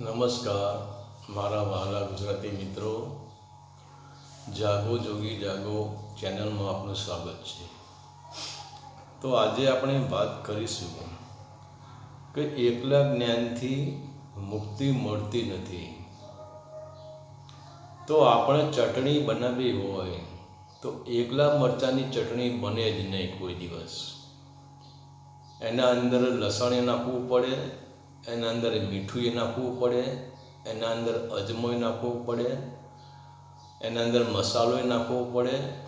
નમસ્કાર, મારા વહાલા ગુજરાતી મિત્રો. જાગો, જોગી, જાગો ચેનલમાં આપનું સ્વાગત છે. તો આજે આપણે વાત કરીશું કે એકલા જ્ઞાનથી મુક્તિ મળતી નથી. તો આપણે ચટણી બનાવવી હોય, તો એકલા મરચાંની ચટણી બને જ નહીં કોઈ દિવસ. એના અંદર લસણ નાખવું પડે એના અંદર મીઠું એ નાખવું પડે, એના અંદર અજમો નાખવો પડે, એના અંદર મસાલો નાખવો પડે.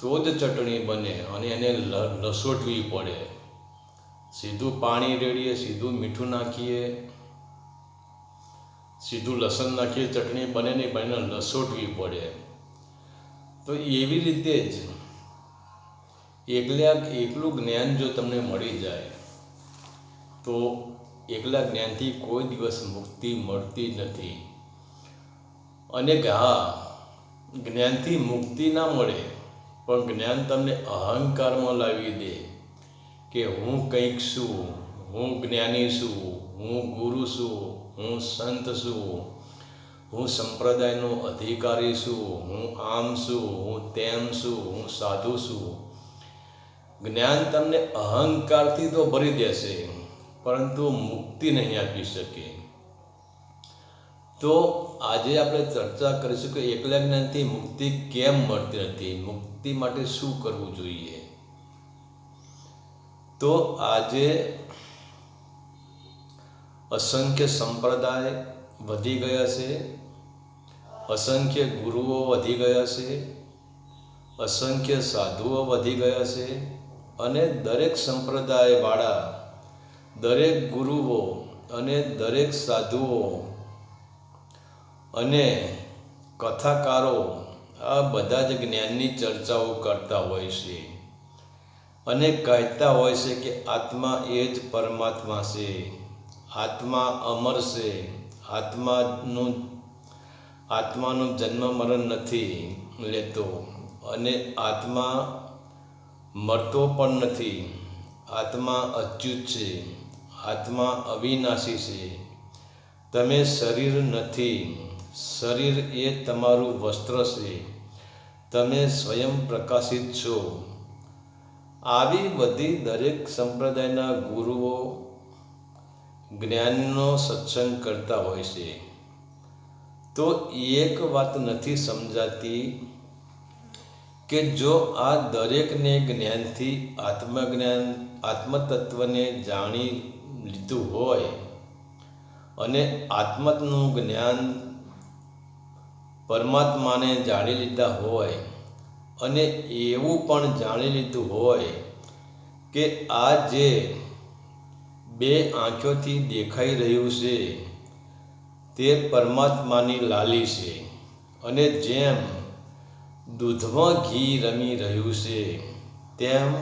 તો જ ચટણી બને અને એને લસોટવી પડે. સીધું પાણી રેડીએ, સીધું મીઠું નાખીએ. સીધું લસણ નાખીએ, ચટણી બને નહીં, પણ એને લસોટવી પડે. તો એવી રીતે જ એકલા, એકલું જ્ઞાન જો તમને મળી જાય, તો એકલા જ્ઞાનથી કોઈ દિવસ મુક્તિ મળતી નથી. અને હા, જ્ઞાનથી મુક્તિ ના મળે, પણ જ્ઞાન તમને અહંકારમાં લાવી દે કે હું કંઈક છું, હું જ્ઞાની છું, હું ગુરુ છું, હું સંત છું, હું સંપ્રદાયનો અધિકારી છું, હું આમ છું, હું તેમ છું, હું સાધુ છું. જ્ઞાન તમને અહંકારથી તો ભરી દેશે. પરંતુ મુક્તિ નહીં આપી શકે. તો આજે આપણે ચર્ચા કરીશું કે એકલા જ્ઞાનથી મુક્તિ કેમ મળતી નથી? મુક્તિ માટે શું કરવું જોઈએ? તો આજે અસંખ્ય સંપ્રદાય વધી ગયા છે, અસંખ્ય ગુરુઓ વધી ગયા છે, અસંખ્ય સાધુઓ વધી ગયા છે અને દરેક સંપ્રદાયવાળા દરેક ગુરુઓ અને દરેક સાધુઓ અને કથાકારો આ બધા જ જ્ઞાનની ચર્ચાઓ કરતા હોય છે અને કહેતા હોય છે કે આત્મા એ જ પરમાત્મા છે. આત્મા અમર છે. આત્માનું આત્માનું જન્મ મરણ નથી લેતો અને આત્મા મરતો પણ નથી. આત્મા અચ્યુત છે. આત્મા અવિનાશી છે. તમે શરીર નથી, શરીર એ તમારું વસ્ત્ર છે. તમે સ્વયં પ્રકાશિત છો. આવી બધી દરેક સંપ્રદાયના ગુરુઓ જ્ઞાનનો સત્સંગ કરતા હોય છે. તો એક વાત નથી સમજાતી કે જો આ દરેકને જ્ઞાનથી આત્મજ્ઞાન, આત્મતત્વને જાણી લીધું હોય અને આત્મનું જ્ઞાન પરમાત્માને જાણી લીધા હોય અને એવું પણ જાણી લીધું હોય કે આ જે બે આંખોથી દેખાઈ રહ્યું છે, તે પરમાત્માની લાલી છે અને જેમ દૂધમાં ઘી રમી રહ્યું છે, તેમ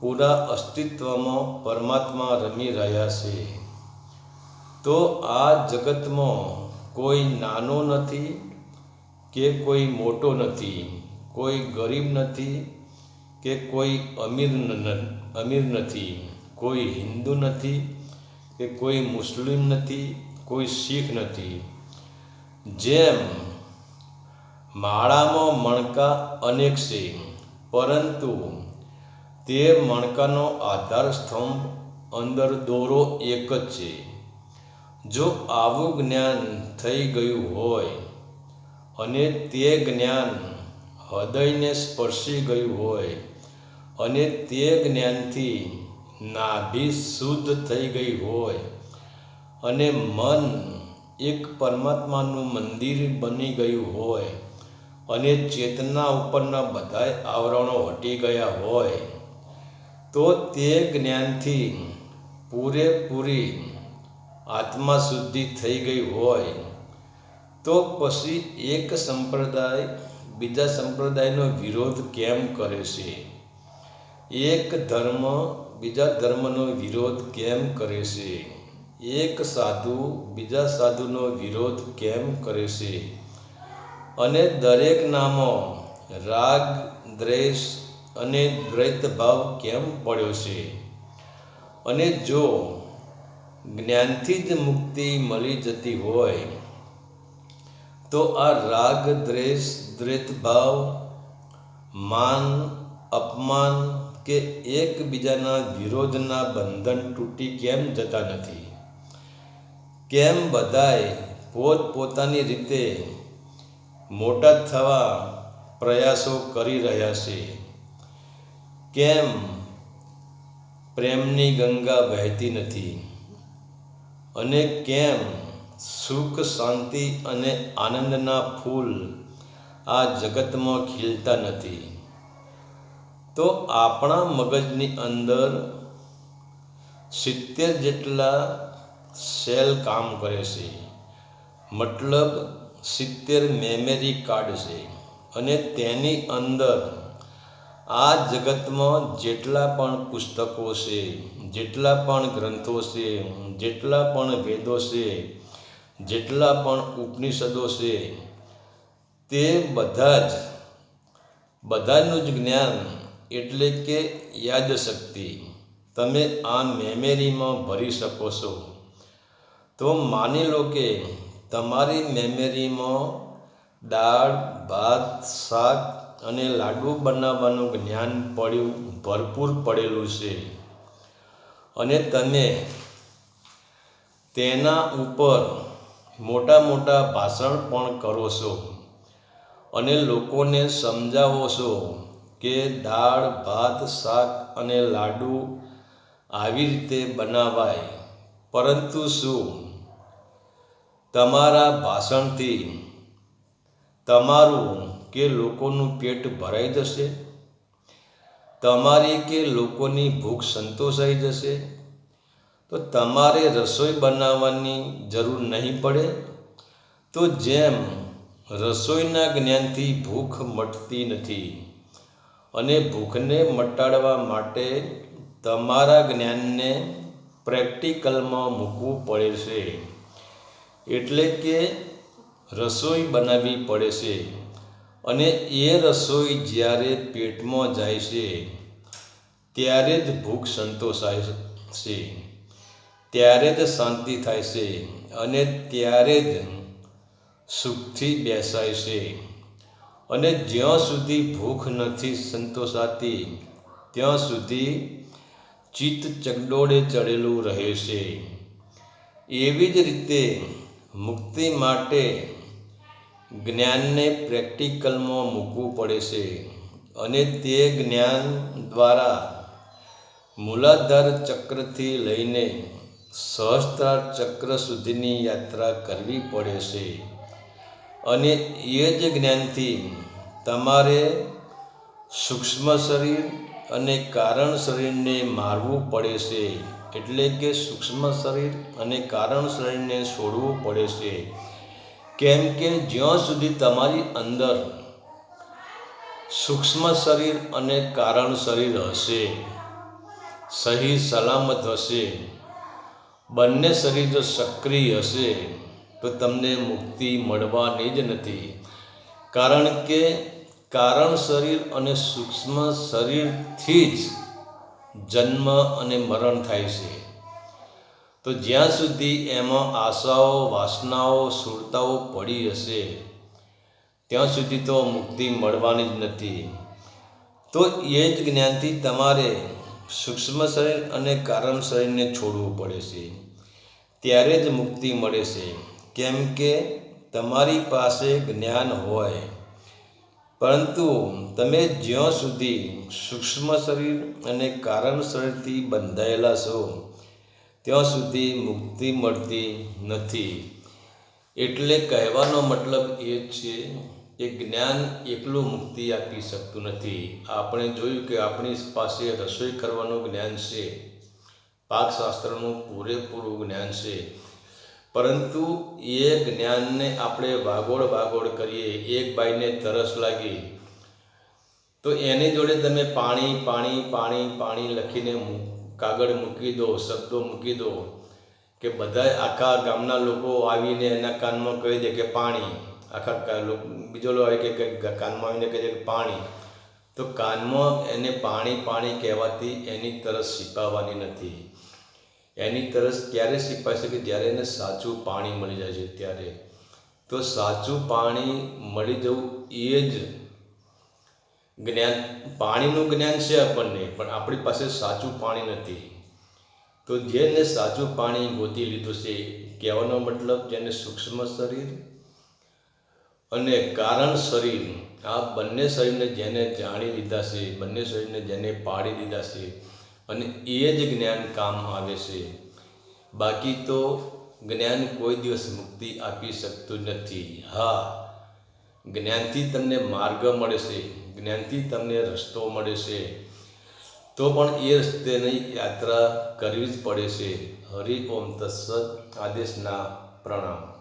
પૂરા અસ્તિત્વમાં પરમાત્મા રમી રહ્યા છે. તો આ જગતમાં કોઈ નાનો નથી કે કોઈ મોટો નથી, કોઈ ગરીબ નથી કે કોઈ અમીર અમીર નથી, કોઈ હિન્દુ નથી કે કોઈ મુસ્લિમ નથી, કોઈ શીખ નથી. જેમ માળામાં મણકા અનેક છે, પરંતુ તે મણકાનો આધાર સ્તંભ અંદર દોરો એક જ છે. જો આવું જ્ઞાન થઈ ગયું હોય અને તે જ્ઞાન હૃદયને સ્પર્શી ગયું હોય અને તે જ્ઞાનથી નાભી શુદ્ધ થઈ ગઈ હોય અને મન એક પરમાત્માનું મંદિર બની ગયું હોય અને ચેતના ઉપરના બધાય આવરણો હટી ગયા હોય તો તે જ્ઞાનથી પૂરેપૂરી આત્મા શુદ્ધિ થઈ ગઈ હોય, તો પછી એક સંપ્રદાય બીજા સંપ્રદાયનો વિરોધ કેમ કરે છે? એક ધર્મ બીજા ધર્મનો વિરોધ કેમ કરે છે? એક સાધુ બીજા સાધુનો વિરોધ કેમ કરે છે? અને દરેક નામો રાગ, દ્વેષ અને દ્વૈત ભાવ કેમ પડ્યો છે? અને જો જ્ઞાનથી જ મુક્તિ મળી જતી હોય, તો આ રાગ, દ્વેષ દ્વૈતભાવ માન, અપમાન કે એકબીજાના વિરોધના બંધન તૂટી કેમ જતા નથી? કેમ બધાય પોત પોતાની રીતે મોટા થવા પ્રયાસો કરી રહ્યા છે? કેમ પ્રેમની ગંગા વહેતી નથી? અને કેમ સુખ, શાંતિ અને આનંદના ફૂલ આ જગતમાં ખીલતા નથી? તો આપણા મગજની અંદર સિત્તેર જેટલા સેલ કામ કરે છે. મતલબ સિત્તેર મેમરી કાર્ડ છે. અને તેની અંદર આ જગતમાં જેટલા પણ પુસ્તકો છે, જેટલા પણ ગ્રંથો છે, જેટલા પણ વેદો છે, જેટલા પણ ઉપનિષદો છે, તે બધા જ, બધાનું જ જ્ઞાન એટલે કે યાદશક્તિ. તમે આ મેમરીમાં ભરી શકો છો. તો માની લો કે તમારી મેમરીમાં દાળ, ભાત, શાક અને લાડુ બનાવવાનું જ્ઞાન પડ્યું, ભરપૂર પડેલું છે. અને તમે તેના ઉપર મોટા મોટા ભાષણ પણ કરો છો અને લોકોને સમજાવો છો કે દાળ, ભાત, શાક અને લાડુ આવી રીતે બનાવાય. પરંતુ શું? તમારા ભાષણથી તમારું કે લોકોનું પેટ ભરાઈ જશે? તમારી કે લોકોની ભૂખ સંતોષાઈ જશે? તો તમારે રસોઈ બનાવવાની જરૂર નહીં પડે? તો જેમ રસોઈના જ્ઞાનથી ભૂખ મટતી નથી અને ભૂખને મટાડવા માટે તમારા જ્ઞાનને પ્રેક્ટિકલમાં મૂકવું પડે છે. એટલે કે રસોઈ બનાવવી પડે છે. અને એ રસોઈ જ્યારે પેટમાં જાય છે, ત્યારે જ ભૂખ સંતોષાય છે, ત્યારે જ શાંતિ થાય છે અને ત્યારે જ સુખથી બેસાય છે. અને જ્યાં સુધી ભૂખ નથી સંતોષાતી, ત્યાં સુધી ચિત્ત ચગડોળે ચડેલું રહે છે. એવી જ રીતે મુક્તિ માટે જ્ઞાનને પ્રેક્ટિકલમાં મૂકવું પડે છે અને તે જ્ઞાન દ્વારા મૂલાધાર ચક્રથી લઈને સહસ્ત્રાર ચક્ર સુધીની યાત્રા કરવી પડે છે. અને એ જ જ્ઞાનથી તમારે સૂક્ષ્મ શરીર અને કારણ શરીરને મારવું પડે છે. એટલે કે સૂક્ષ્મ શરીર અને કારણ શરીરને છોડવું પડે છે. કેમ કે જ્યાં સુધી તમારી અંદર સૂક્ષ્મ શરીર અને કારણ શરીર હશે, સહી સલામત હશે, બંને શરીર જો સક્રિય હશે, તો તમને મુક્તિ મળવાની જ નથી. કારણ કે કારણ શરીર અને સૂક્ષ્મ શરીરથી જ જન્મ અને મરણ થાય છે. તો જ્યાં સુધી એમાં આશાઓ, વાસનાઓ, સુરતાઓ પડી હશે, ત્યાં સુધી તો મુક્તિ મળવાની જ નથી. તો એ જ જ્ઞાનથી તમારે સૂક્ષ્મ શરીર અને કારણ શરીરને છોડવું પડે છે. ત્યારે જ મુક્તિ મળે છે. કેમ કે તમારી પાસે જ્ઞાન હોય. પરંતુ તમે જ્યાં સુધી સૂક્ષ્મ શરીર અને કારણ શરીરથી બંધાયેલા છો ત્યાં સુધી મુક્તિ મળતી નથી. એટલે કહેવાનો મતલબ એ છે કે જ્ઞાન એકલું મુક્તિ આપી શકતું નથી. આપણે જોયું કે આપણી પાસે રસોઈ કરવાનું જ્ઞાન છે. પાકશાસ્ત્રનું પૂરેપૂરું જ્ઞાન છે. પરંતુ એ જ્ઞાનને આપણે વાગોળ વાગોળ કરીએ, એક બાઈને તરસ લાગી, તો એની જોડે તમે પાણી પાણી પાણી પાણી લખીને કાગળ મૂકી દો, શબ્દો મૂકી દો, કે બધા આખા ગામના લોકો આવીને એના કાનમાં કહી દે કે પાણી. આખા બીજો લોકો આવે કે કાનમાં આવીને કહી દે કે પાણી. તો કાનમાં એને પાણી પાણી કહેવાથી એની તરસ સિપાવવાની નથી. એની તરસ ક્યારે છીપાય છે કે જ્યારે એને સાચું પાણી મળી જાય છે, ત્યારે. તો સાચું પાણી મળી જવું એ જ જ્ઞાન, પાણીનું જ્ઞાન છે આપણને, પણ આપણી પાસે સાચું પાણી નથી. તો જેને સાચું પાણી ગોતી લીધું છે, કહેવાનો મતલબ જેને સૂક્ષ્મ શરીર અને કારણ શરીર, આ બંને શરીરને જેને જાણી લીધા છે, બંને શરીરને જેને પાડી દીધા છે, અને એ જ જ્ઞાન કામ આવે છે. બાકી તો જ્ઞાન કોઈ દિવસ મુક્તિ આપી શકતું નથી. હા, જ્ઞાનથી તમને માર્ગ મળે છે. જ્ઞાનથી તમને રસ્તો મળે છે. તો પણ એ રસ્તેની યાત્રા કરવી જ પડે છે. હરિ ઓમ તત્સદ આદેશના પ્રણામ.